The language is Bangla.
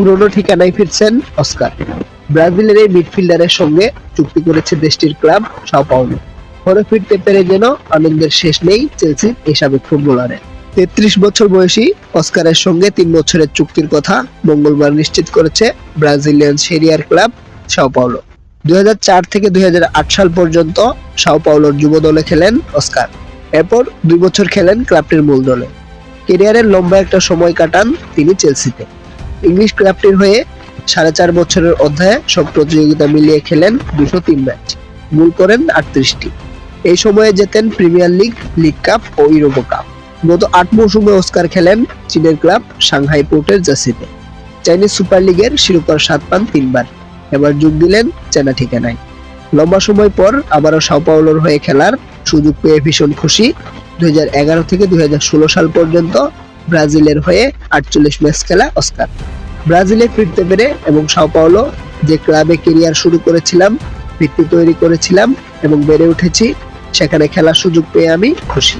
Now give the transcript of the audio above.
পুরনো ঠিকানায় ফিরছেন অস্কার। ব্রাজিলের এই মিডফিল্ডারের সঙ্গে চুক্তি করেছে দেশটির ক্লাব, সাও পাওলো। ঘরে ফিরতে পেরে যেন আনন্দের শেষ নেই চেলসির এই সাবেক ফুটবলারের তেত্রিশ বছর বয়সী অস্কারের সঙ্গে তিন বছরের চুক্তির কথা মঙ্গলবার নিশ্চিত করেছে ব্রাজিলিয়ান সেরিয়ার ক্লাব, সাও পাওলো। দুই থেকে দুই হাজার আট সাল পর্যন্ত সাও পাওলোর যুব দলে খেলেন অস্কার। এরপর দুই বছর খেলেন ক্লাবটির মূল দলে। কেরিয়ারের লম্বা একটা সময় কাটান তিনি চেলসিতে। ইংলিশ ক্লাবটির হয়ে সাড়ে চার বছরের অধ্যায়ে সব প্রতিযোগিতা মিলিয়ে খেলেন দুশো তিন ম্যাচ গোল করেন আটত্রিশটি। এই সময়ে জেতেন প্রিমিয়ার লিগ লিগ কাপ ও ইউরোপা কাপ গত আট মৌসুমে অস্কার খেলেন চীনের ক্লাব সাংহাই পোর্টের জার্সিতে চাইনিজ সুপার লিগের শিরোপার স্বাদ পান তিনবার। এবার যোগ দিলেন চেনা ঠিকানায়। লম্বা সময় পর আবারও সাও পাওলোর হয়ে খেলার সুযোগ পেয়ে ভীষণ খুশি। দুই হাজার এগারো থেকে দুই হাজার ষোলো সাল পর্যন্ত ব্রাজিলের হয়ে আটচল্লিশ ম্যাচ খেলা অস্কার। ব্রাজিলে ফিরতে পেরে এবং সাও পাওলো যে ক্লাবে কেরিয়ার শুরু করেছিলাম, ভিত্তি তৈরি করেছিলাম এবং বেড়ে উঠেছি, সেখানে খেলার সুযোগ পেয়ে আমি খুশি।